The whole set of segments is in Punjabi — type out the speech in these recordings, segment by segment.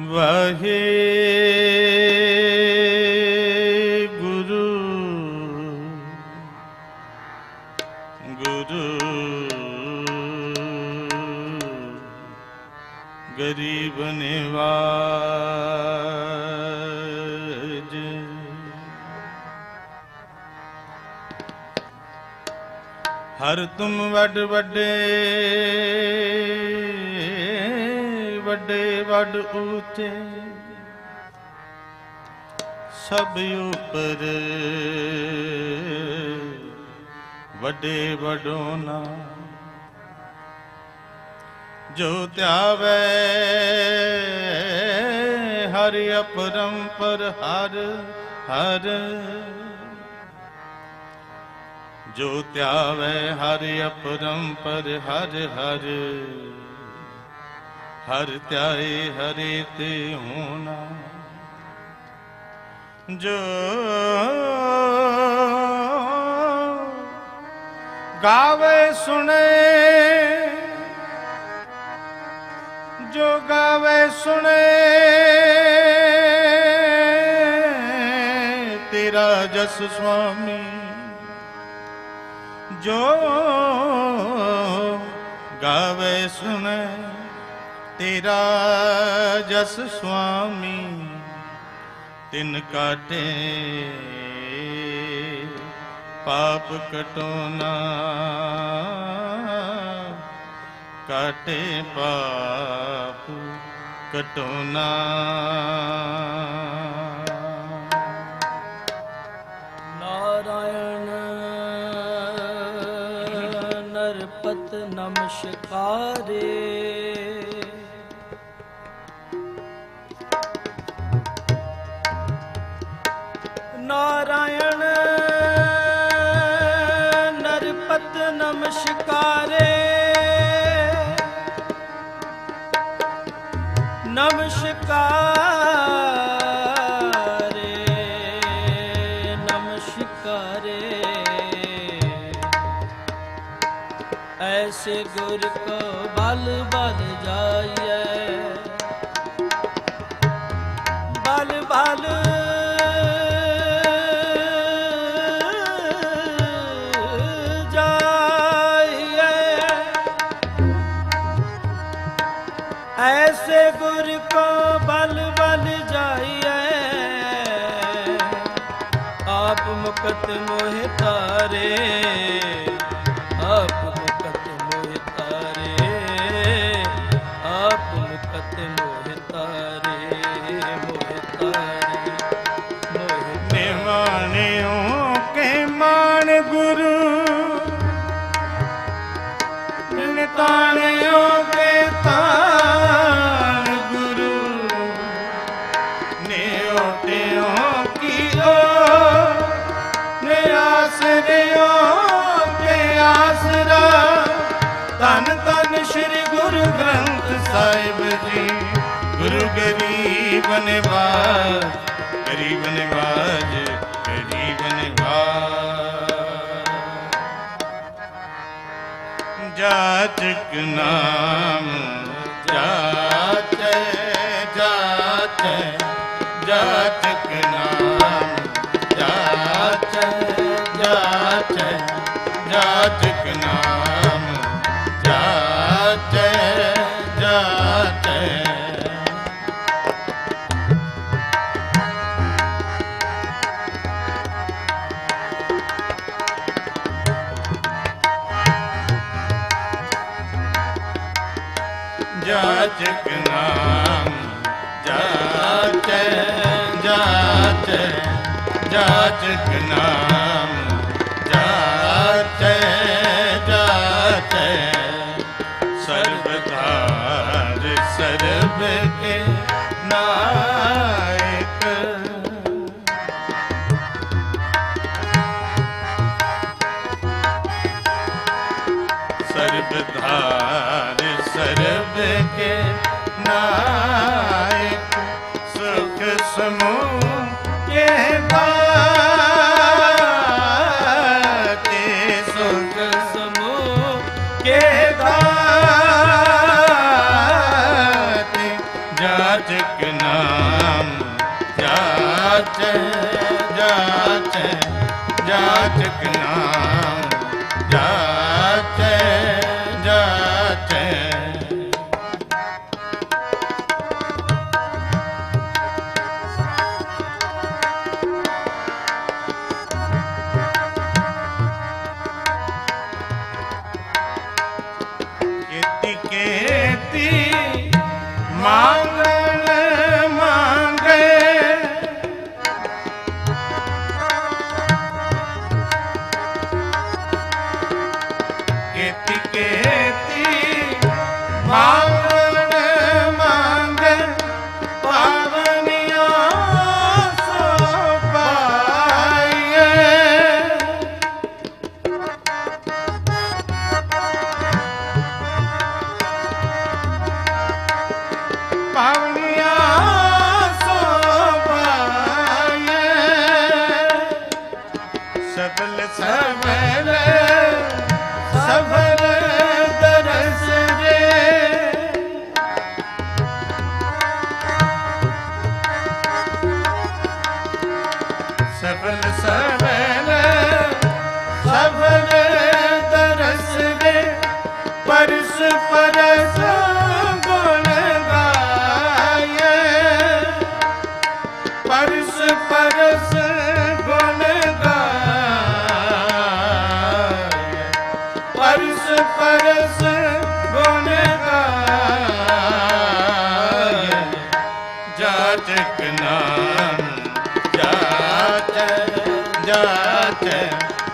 ਵਹੇ ਗੁਰੂ ਗੁਰੂ ਗਰੀਬ ਨਿਵਾਜ। ਹਰ ਤੁਮ ਵੱਡ ਵੱਡੇ ਵੱਡੇ ਵੱਡ ਉੱਚੇ ਸਭ ਉਪਰ ਵੱਡੇ ਵਡੋਨਾ ਜੋ ਧਿਆਵੇ ਹਰਿ ਅਪਰੰਪਰ ਹਰ ਹਰ ਜੋ ਧਿਆਵੇ ਹਰਿ ਅਪਰੰਪਰ ਹਰ ਹਰ ਹਰ ਧਿਆਏ ਹਰੇ ਤੇ ਹੋਣਾ। ਜੋ ਗਾਵੇ ਸੁਣੇ, ਜੋ ਗਾਵੇ ਸੁਣੇ, ਤੇਰਾ ਜਸ ਸੁਆਮੀ। ਜੋ ਗਾਵੇ ਸੁਣੇ ਤੇਰਾ ਜਸ ਸੁਆਮੀ ਤਿਨ ਕਾਟੇ ਪਾਪ ਕਟੋਨਾ ਕਾਟੇ ਪਾਪ ਕਟੋਨਾ ਨਾਰਾਇਣ ਨਰਪਤ ਨਮਸਕਾਰੇ। ਨਮਸਕਾਰੇ ਨਮਸਕਾਰੇ। ਐਸੇ ਗੁਰ ਕੋ ਬਲ ਬਲ ਜਾਈਐ ਨਿਵਾਜ ਗਰੀਬ ਨਿਵਾਜ ਗਰੀਬ ਨਿਵਾਜ। ਜਾਚਕ ਨਾਮ ਜਾਚੈ ਜਾਚੈ ਜਾਤਕ ਨਾਮ ਜਾਚੈ ਜਾਚੈ ਜਾਤਕ ਨਾਮ। ਜਾਚਕ ਨਾਮ ਜਾਚੈ ਜਾਚੈ ਜਾਚਕ ਨਾਮ ਸਭ ਕੇ ਨਾਇਕ ਸੁਖ ਸਮੂਹ ਕੇ ਬਾਤੇ ਸੁਖ ਸਮੂਹ ਨਾਮ ਜਾਚ ਜਾਚ ਜਾਚਕ ਨਾਮ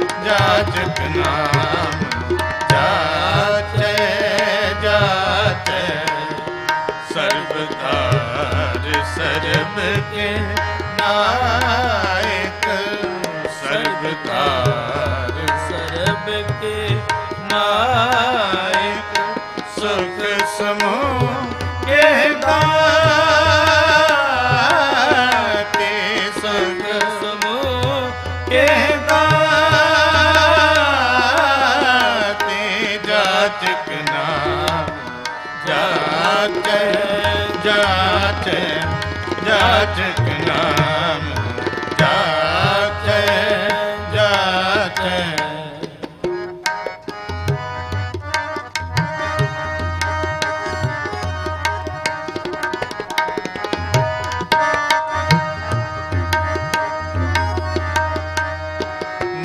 ਜਾਚਕ ਨਾਮ ਜਾਚੈ ਜਾਚੈ ਸਰਬ ਧਾਰ ਸਰਬ ਕੇ ਨਾਇਕ, ਸਰਬ ਧਾਰ ਸਰਬ ਕੇ ਨਾਇਕ। ਸੁਖ ਸਮੋ ਕੇ ਦਾਇਕ ਨਾਨਕ ਨਾਮ ਜਾਚੈ ਜਾਚੈ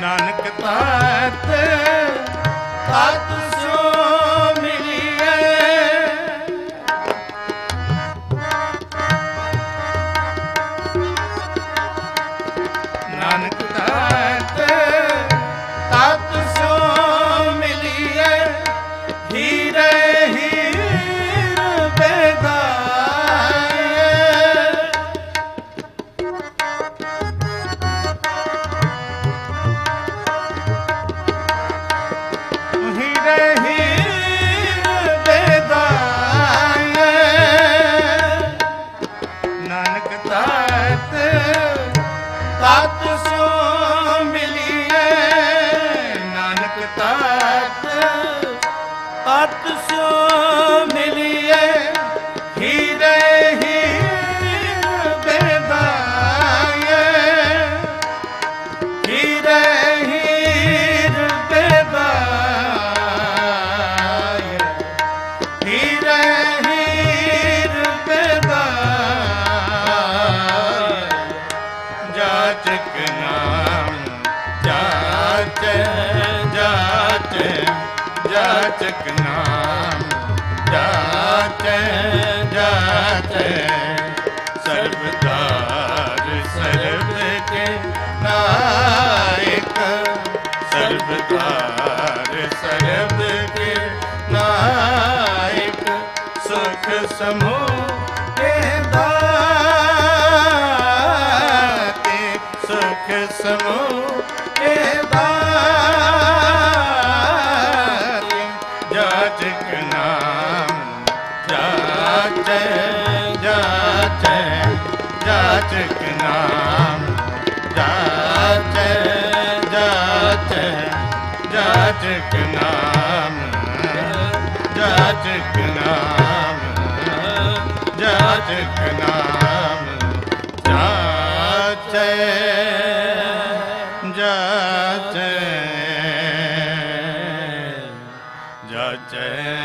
ਨਾਨਕ ਤਾਤ ਤਾਤ ਨਾਨਕ ਤਾਤ ਤਤ ਸੋ ਨਾਚਕ ਨਾਮ ਜਾਚੈ ਜਾਚੈ। ਸਰਬਦਾਰ ਸਰਬ ਕੇ ਨਾਇਕ। ਸਰਬਦਾਰ ਸਰਬ ਕੇ ਨਾਇਕ। ਸੁਖ ਸਮੂਹ ਜਤਿਕ ਨਾਮ। ਜਤਿਕ ਨਾਮ। ਜਤਿਕ ਨਾਮ। ਜਾਚੈ। ਜਾਚੈ। ਜਾਚੈ।